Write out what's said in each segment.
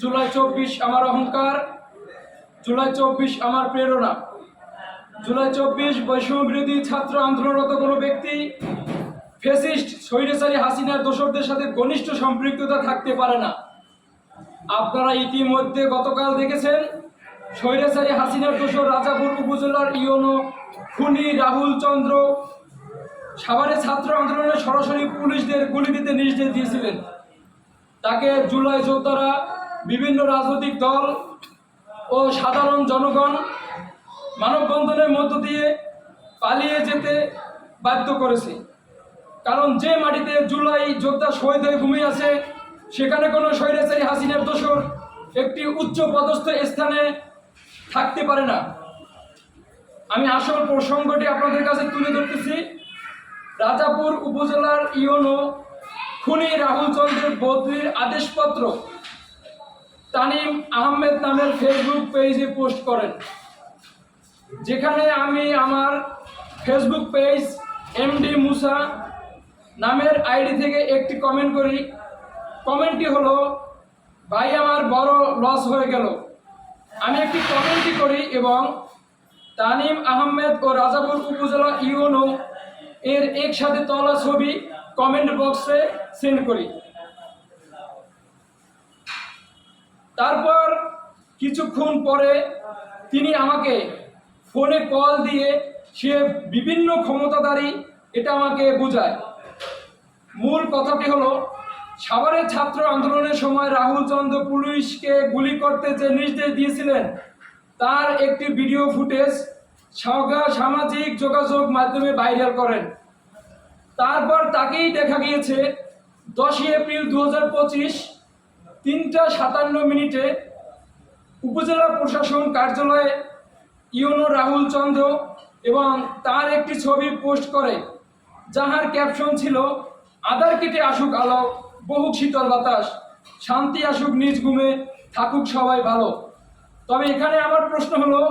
জুলাই চব্বিশ আমার অহংকার, জুলাই চব্বিশ আমার প্রেরণা। জুলাই চব্বিশ বৈষম্য বিরোধী ছাত্র আন্দোলনরত কোনো ব্যক্তি, ফেসিস্ট স্বৈরাচারী হাসিনার দোসরদের সাথে ঘনিষ্ঠ সম্পৃক্ততা থাকতে পারে না। আপনারা ইতিমধ্যে গতকাল দেখেছেন, স্বৈরাচারী হাসিনার দোষর রাজাপুর উপজেলার ইয়নো খুনি রাহুল চন্দ্র সাভারে ছাত্র আন্দোলনে সরাসরি পুলিশদের গুলি দিতে নির্দেশ দিয়েছিলেন। তাকে জুলাই যোদ্ধারা বিভিন্ন রাজনৈতিক দল ও সাধারণ জনগণ মানববন্ধনের মধ্য দিয়ে পালিয়ে যেতে বাধ্য করেছে। কারণ যে মাটিতে জুলাই যোদ্ধা শহীদ হয়ে ঘুমিয়ে আছে, সেখানে কোনো স্বৈরাচারী হাসিনার দোসর একটি উচ্চ পদস্থ স্থানে থাকতে পারে না। আমি আসল প্রসঙ্গটি আপনাদের কাছে তুলে ধরতেছি। রাজাপুর উপজেলার ইওনো খুনি রাহুল চন্দ্রের বদলির আদেশপত্র তানিম আহমেদ নামের ফেসবুক পেজে পোস্ট করেন, যেখানে আমি আমার ফেসবুক পেজ এমডি মুসা নামের আইডি থেকে একটি কমেন্ট করি। কমেন্টটি হলো, ভাই, আমার বড় লস হয়ে গেল। আমি একটি কমেন্টটি করি এবং তানিম আহমেদ ও রাজাপুর উপজেলা ইউনো এর একসাথে তোলা ছবি কমেন্ট বক্সে সেন্ড করি। তারপর কিছুক্ষণ পরে তিনি আমাকে ফোনে কল দিয়ে সে বিভিন্ন ক্ষমতাধারী এটা আমাকে বোঝায়। মূল কথাটি হলো, সাভারের ছাত্র আন্দোলনের সময় রাহুল চন্দ্র পুলিশকে গুলি করতে যে নির্দেশ দিয়েছিলেন, তার একটি ভিডিও ফুটেজ সামাজিক যোগাযোগ মাধ্যমে ভাইরাল করেন। তারপর তাকেই দেখা গিয়েছে দশই এপ্রিল দু হাজার পঁচিশ তিনটা সাতান্ন মিনিটে উপজেলা প্রশাসন কার্যালয়ে ইউনো রাহুল চন্দ্র এবং তার একটি ছবি পোস্ট করে, যাহার ক্যাপশন ছিল আদার কেটে আসুক আলো, বহু শীতল বাতাস, শান্তি আসুক নিজ ঘুমে, থাকুক সবাই ভালো। তবে এখানে আমার প্রশ্ন হলো,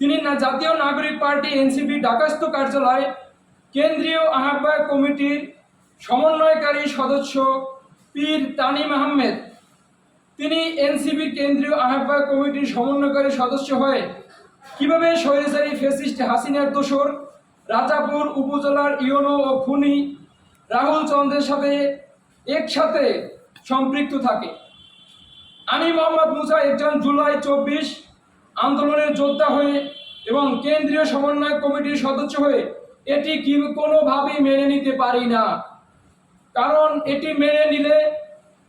তিনি জাতীয় নাগরিক পার্টি এনসিপি ঢাকাস্থ কার্যালয় কেন্দ্রীয় আহ্বায়ক কমিটির সমন্বয়কারী সদস্য পীর তানিম আহমেদ। তিনি এনসিপির কেন্দ্রীয় আহ্বায়ক কমিটির সমন্বয়কারী সদস্য হয়ে কীভাবে স্বৈরাচারী ফেসিস্ট হাসিনার দোসর রাজাপুর উপজেলার ইউনো ও খুনি রাহুল চন্দ্রের সাথে একসাথে সম্পৃক্ত থাকে। আমি মোহাম্মদ মুসা একজন জুলাই চব্বিশ আন্দোলনের যোদ্ধা হয়ে এবং কেন্দ্রীয় সমন্বয় কমিটির সদস্য হয়ে এটি কি কোনোভাবেই মেনে নিতে পারি না। কারণ এটি মেনে নিলে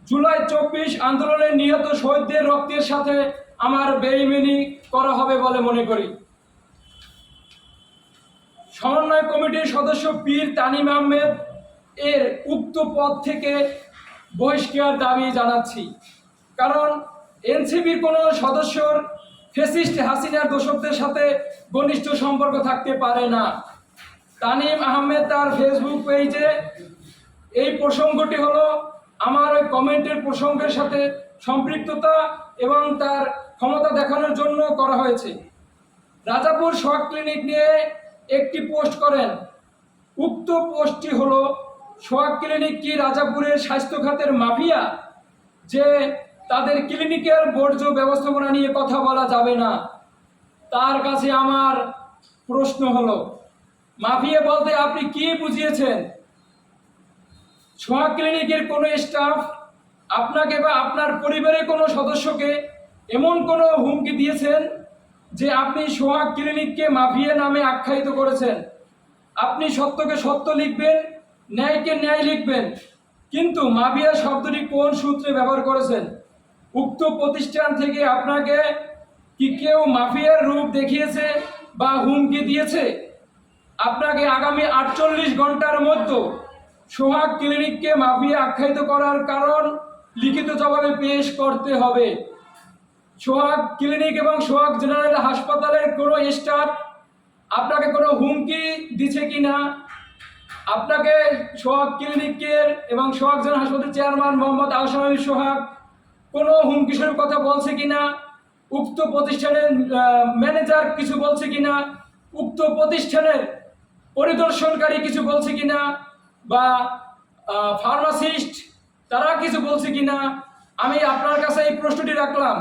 জুলাই চব্বিশ আন্দোলনের নিহত শহীদদের রক্তের সাথে আমার বেইমেনি করা হবে বলে মনে করি। সমন্বয় কমিটির সদস্য পীর তানিম আহমেদ এর উক্ত পদ থেকে বহিষ্কার দাবি জানাচ্ছি। কারণ এনসিপির কোনো সদস্যর ফেসিস্ট হাসিনার দোষকদের সাথে ঘনিষ্ঠ সম্পর্ক থাকতে পারে না। তানিম আহমেদ তার ফেসবুক পেজে এই প্রসঙ্গটি হলো আমার ওই কমেন্টের প্রসঙ্গের সাথে সম্পৃক্ততা এবং তার ক্ষমতা দেখানোর জন্য করা হয়েছে। রাজাপুর শখ ক্লিনিক নিয়ে একটি পোস্ট করেন। উক্ত পোস্টটি হল সোহাগ ক্লিনিক কি রাজাপুরের স্বাস্থ্য খাতের মাফিয়া? যে তাদের ক্লিনিকের বর্জ্য ব্যবস্থাপনা নিয়ে কথা বলা যাবে না। তার কাছে আমার প্রশ্ন হলো মাফিয়া বলতে আপনি কি বুঝিয়েছেন? সোহাগ ক্লিনিকের কোনো স্টাফ আপনাকে বা আপনার পরিবারের কোনো সদস্যকে এমন কোনো হুমকি দিয়েছেন যে আপনি সোহাগ ক্লিনিককে মাফিয়া নামে আখ্যায়িত করেছেন? আপনি সত্যকে সত্য লিখবেন, ন্যায়কে ন্যায় লিখবেন, কিন্তু মাফিয়া শব্দটি কোন সূত্রে ব্যবহার করেছেন? উক্ত প্রতিষ্ঠান থেকে আপনাকে কি কেউ মাফিয়ার রূপ দেখিয়েছে বা হুমকি দিয়েছে? আপনাকে আগামী আটচল্লিশ ঘণ্টার মধ্যে সোহাগ ক্লিনিককে মাফিয়া আখ্যায়িত করার কারণ লিখিত জবাবে পেশ করতে হবে। সোহাগ ক্লিনিক এবং সোহাগ জেনারেল হাসপাতালের কোনো স্টাফ আপনাকে কোনো হুমকি দিছে কি না? আপনাকে সোহাগ ক্লিনিকের এবং সোহাগ জেনারেল হাসপাতালের চেয়ারম্যান মোহাম্মদ আহসান সোহাগ কোনো হুমকি স্বরূপ কথা বলছে কি না? উক্ত প্রতিষ্ঠানের ম্যানেজার কিছু বলছে কি না? উক্ত প্রতিষ্ঠানের পরিদর্শনকারী কিছু বলছে কি না বা ফার্মাসিস্ট তারা কিছু বলছে কিনা? আমি আপনার কাছে এই প্রশ্নটি রাখলাম।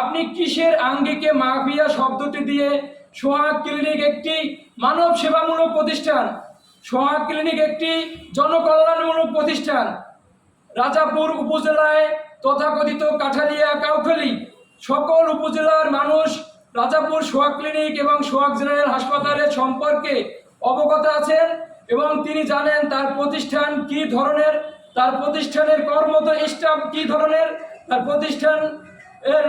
আপনি কিসের আঙ্গিকে মাফিয়া শব্দটি দিয়ে সোহাগ ক্লিনিক একটি মানব সেবামূলক প্রতিষ্ঠান, সোহাগ ক্লিনিক একটি জনকল্যাণমূলক প্রতিষ্ঠান, রাজাপুর উপজেলায় তথাকথিত কাঠালিয়া কাউখালী, সকল উপজেলার মানুষ রাজাপুর সোহাগ ক্লিনিক এবং সোহাগ জেনারেল হাসপাতালের সম্পর্কে অবগত আছেন এবং তিনি জানেন তার প্রতিষ্ঠান কি ধরনের, তার প্রতিষ্ঠানের কর্মত স্টাফ কি ধরনের, তার প্রতিষ্ঠান এর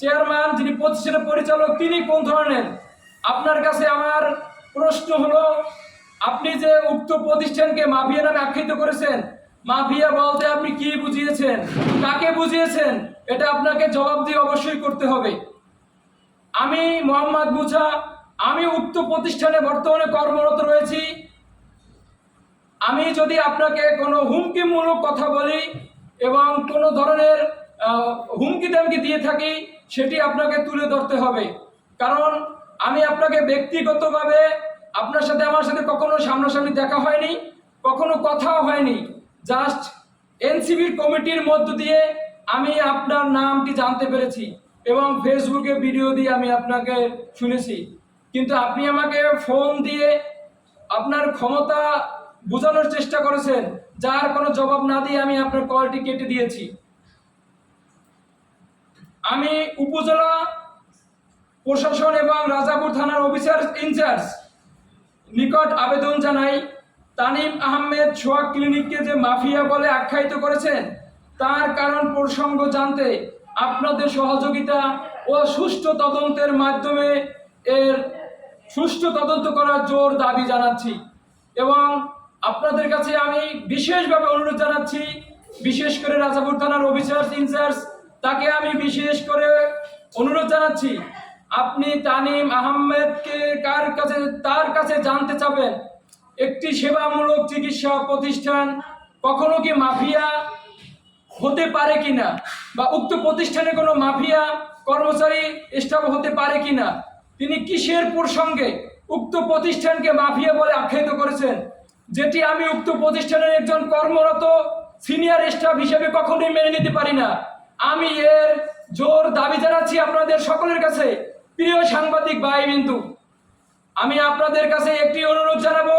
চেয়ারম্যান, যিনি প্রতিষ্ঠানের পরিচালক, তিনি কোন ধরনের? আপনার কাছে আমার প্রশ্ন হলো, আপনি যে উক্ত প্রতিষ্ঠানকে মাফিয়া নামে আখ্যায়িত করেছেন, মাফিয়া বলতে আপনি কি বুঝিয়েছেন, কাকে বুঝিয়েছেন, এটা আপনাকে জবাব দিয়ে অবশ্যই করতে হবে। আমি মোহাম্মদ মুছা আমি উক্ত প্রতিষ্ঠানে বর্তমানে কর্মরত রয়েছি। আমি যদি আপনাকে কোনো হুমকিমূলক কথা বলি এবং কোনো ধরনের হুমকি দামকি দিয়ে থাকি, সেটি আপনাকে তুলে ধরতে হবে। কারণ আমি আপনাকে ব্যক্তিগতভাবে আপনার সাথে, আমার সাথে কখনো সামনাসামনি দেখা হয়নি, কখনো কথাও হয়নি। জাস্ট এনসিবির কমিটির মধ্য দিয়ে আমি আপনার নামটি জানতে পেরেছি এবং ফেসবুকে ভিডিও দিয়ে আমি আপনাকে শুনেছি। কিন্তু আপনি আমাকে ফোন দিয়ে আপনার ক্ষমতা বোঝানোর চেষ্টা করেছেন, যার কোনো জবাব না দিয়ে আমি আপনার কলটি কেটে দিয়েছি। আমি উপজেলা প্রশাসন এবং রাজাপুর থানার অফিসার ইনচার্জ নিকট আবেদন জানাই, তানিম আহমেদ সোহাগ ক্লিনিককে যে মাফিয়া বলে আখ্যায়িত করেছেন, তার কারণ প্রসঙ্গ জানতে আপনাদের সহযোগিতা ও সুষ্ঠু তদন্তের মাধ্যমে এর সুষ্ঠু তদন্ত করার জোর দাবি জানাচ্ছি এবং আপনাদের কাছে আমি বিশেষভাবে অনুরোধ জানাচ্ছি, বিশেষ করে রাজাপুর থানার অফিসার ইনচার্জ তাকে আমি বিশেষ করে অনুরোধ জানাচ্ছি, আপনি তানিম আহমেদকে কার কাছে, তার কাছে জানতে চাবেন? একটি সেবামূলক চিকিৎসা প্রতিষ্ঠান কখনো কি মাফিয়া হতে পারে কিনা? বা উক্ত প্রতিষ্ঠানে কোনো মাফিয়া কর্মচারী স্টাফ হতে পারে কিনা? তিনি কিসের প্রসঙ্গে উক্ত প্রতিষ্ঠানকে মাফিয়া বলে আখ্যায়িত করেছেন? যেটি আমি উক্ত প্রতিষ্ঠানের একজন কর্মরত সিনিয়র স্টাফ হিসেবে কখনোই মেনে নিতে পারি না। আমি এর জোর দাবি জানাচ্ছি আপনাদের সকলের কাছে। প্রিয় সাংবাদিক ভাই বিন্দু আমি আপনাদের কাছে একটি অনুরোধ জানাব।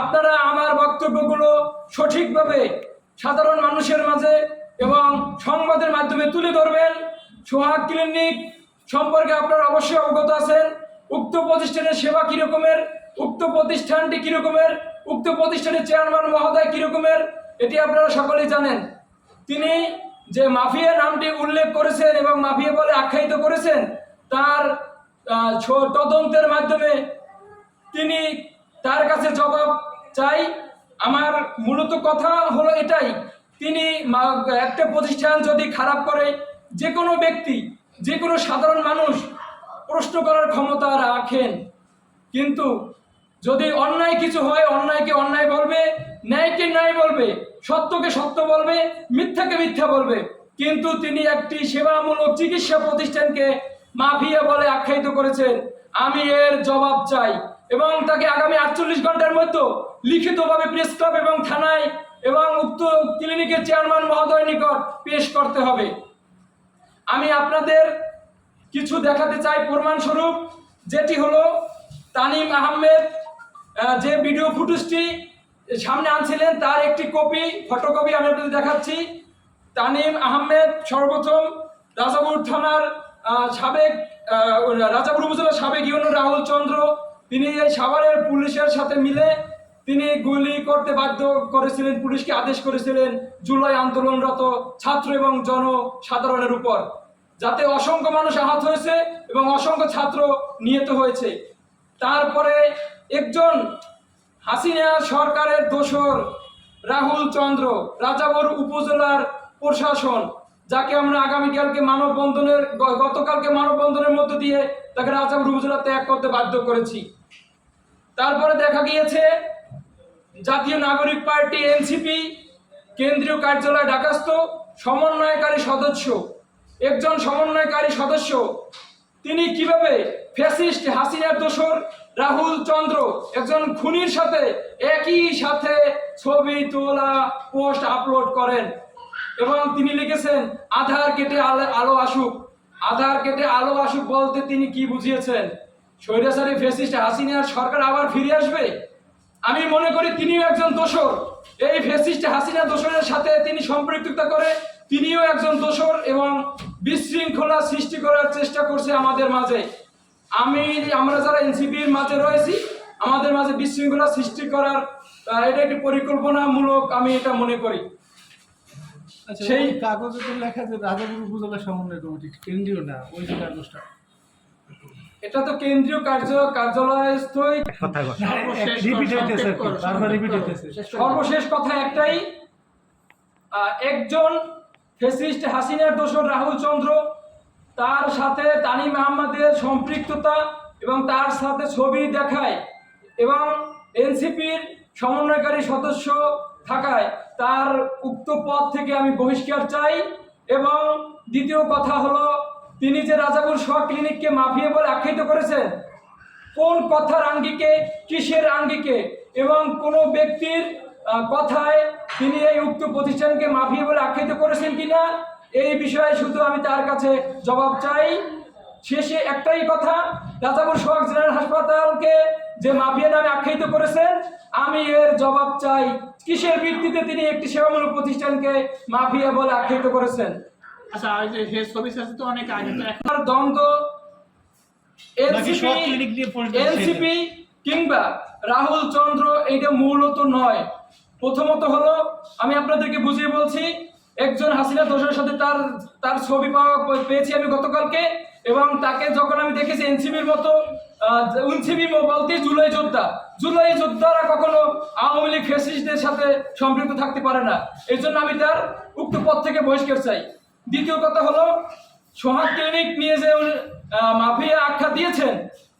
আপনারা আমার বক্তব্যগুলো সঠিকভাবে সাধারণ মানুষের মাঝে এবং সংবাদের মাধ্যমে তুলে ধরবেন। সোহাগ ক্লিনিক সম্পর্কে আপনারা অবশ্যই অবগত আছেন, উক্ত প্রতিষ্ঠানের সেবা কিরকমের উক্ত প্রতিষ্ঠানটি কিরকমের উক্ত প্রতিষ্ঠানের চেয়ারম্যান মহোদয় কিরকমের এটি আপনারা সকলেই জানেন। তিনি যে মাফিয়া নামটি উল্লেখ করেছেন এবং মাফিয়া বলে আখ্যায়িত করেছেন, তার তদন্তের মাধ্যমে তিনি তার কাছে জবাব চাই। আমার মূলত কথা হলো এটাই, তিনি একটা প্রতিষ্ঠান যদি খারাপ করে যে কোনো ব্যক্তি যে কোনো সাধারণ মানুষ প্রশ্ন করার ক্ষমতা রাখেন। কিন্তু যদি অন্যায় কিছু হয়, অন্যায়কে অন্যায় বলবে, ন্যায়কে ন্যায় বলবে, সত্যকে সত্য বলবে, মিথ্যাকে মিথ্যা বলবে। কিন্তু তিনি একটি সেবামূলক চিকিৎসা প্রতিষ্ঠানকে মাফিয়া বলে আখ্যায়িত করেছেন। আমি এর জবাব চাই এবং তাকে আগামী আটচল্লিশ ঘণ্টার মধ্যে লিখিতভাবে প্রেস ক্লাব এবং থানায় এবং উক্ত ক্লিনিকের চেয়ারম্যান মহোদয় নিকট পেশ করতে হবে। আমি আপনাদের কিছু দেখাতে চাই প্রমাণস্বরূপ, যেটি হলো তানিম আহমেদ যে ভিডিও ফুটেজটি সামনে আনছিলেন, তার একটি কপি ফটোকপি আমি আপনাদের দেখাচ্ছি। তানিম আহমেদ সর্বপ্রথম রাজাপুর থানার সাবেক রাজাপুর উপজেলার সাবেক ইউনো রাহুল চন্দ্র। তিনি এই সাভারের পুলিশের সাথে মিলে তিনি গুলি করতে বাধ্য করেছিলেন, পুলিশকে আদেশ করেছিলেন জুলাই আন্দোলনরত ছাত্র এবং জনসাধারণের উপর। যাতে অসংখ্য মানুষ আহত হয়েছে এবং অসংখ্য ছাত্র নিহত হয়েছে। তারপরে একজন হাসিনা সরকারের দোসর রাহুল চন্দ্র রাজাবর উপজেলার প্রশাসন, যাকে আমরা আগামীকালকে মানববন্ধনের গতকালকে মানববন্ধনের মধ্য দিয়ে তাকে রাজাবর উপজেলা ত্যাগ করতে বাধ্য করেছি। তারপরে দেখা গিয়েছে জাতীয় নাগরিক পার্টি এনসিপি, কেন্দ্রীয় কার্যালয় ঢাকাস্থ সমন্বয়কারী সদস্য। একজন সমন্বয়কারী সদস্য। তিনি কীভাবে ফ্যাসিস্ট হাসিনার দোসর রাহুল চন্দ্র একজন খুনির সাথে একই সাথে ছবি তোলা, পোস্ট আপলোড করেন এবং তিনি লিখেছেন, আধার কেটে আলো আসুক। আধার কেটে আলো আসুক বলতে তিনি কি বুঝিয়েছেন? স্বৈরাচারী ফ্যাসিস্ট হাসিনার সরকার আবার ফিরে আসবে? আমি মনে করি তিনিও একজন দোষর এই ফ্যাসিস্ট হাসিনা দোষরের সাথে তিনি সম্পৃক্ততা করে তিনিও একজন দোষর এবং বিশৃঙ্খলা সৃষ্টি করার চেষ্টা করছে আমাদের মাঝে। আমি আমরা যারা এনসিপির মাঝে রয়েছি আমাদের মাঝে বিশৃঙ্খলা সৃষ্টি করার এটা একটি পরিকল্পনামূলক আমি এটা মনে করি। আচ্ছা সেই- কাগজে তো লেখা যে রাজাপুর উপজেলা সমন্বয় কমিটি কেন্দ্রীয় না? ওই যে কাগজটা। এটা তো কেন্দ্রীয় কার্য কার্যালয়স্থই কথা কথা রিপিট হইতেছে আর কি, বারবার রিপিট হইতেছে। সর্বশেষ কথা একটাই আহ, একজন ফেসিস্ট হাসিনার দোসর রাহুল চন্দ্র, তার সাথে তানিম আহমদের সম্পৃক্ততা এবং তার সাথে ছবি দেখায় এবং এনসিপির সমন্বয়কারী সদস্য থাকায় তার উক্ত পদ থেকে আমি বহিষ্কার চাই এবং দ্বিতীয় কথা হলো, তিনি যে রাজাপুর শ ক্লিনিককে মাফিয়া বলে আখ্যায়িত করেছেন, কোন কথার আঙ্গিকে, কিসের আঙ্গিকে এবং কোন ব্যক্তির কথায় তিনি এই উক্ত প্রতিষ্ঠানকে মাফিয়া বলে আখ্যায়িত করেছেন কিনা? এই বিষয়ে শুধু আমি তার কাছে জবাব চাই। শেষে একটাই কথা রাজাপুর সোহাগ জেনারেল হাসপাতালকে যে মাফিয়া নামে আখ্যায়িত করেছেন আমি এর জবাব চাই। কিসের ভিত্তিতে তিনি একটি সেবামূলক প্রতিষ্ঠানকে মাফিয়া বলে আখ্যায়িত করেছেন? আচ্ছা তো অনেক আগে দ্বন্দ্ব এনসিপি কিংবা রাহুল চন্দ্র এইটা মূলত নয়। প্রথমত হলো, আমি আপনাদেরকে বুঝিয়ে বলছি, একজন হাসিনা দোষের সাথে তার তার ছবি পাওয়া পেয়েছি আমি গতকালকে, এবং তাকে যখন আমি দেখেছি এনসিবির মতো এনসিবি বলতে জুলাই যোদ্ধা, জুলাই যোদ্ধারা কখনো আওয়ামী লীগ ফেসিস্টদের সাথে সম্পৃক্ত থাকতে পারে না। এই জন্য আমি তার উক্ত পদ থেকে বহিষ্কার চাই। দ্বিতীয় কথা হলো, সোহাগ ক্লিনিক নিয়ে যে মাফিয়া আখ্যা দিয়েছেন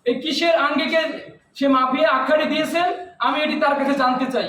এই কিসের আঙ্গিকে সে মাফিয়া আখ্যাটি দিয়েছেন, আমি এটি তার কাছে জানতে চাই।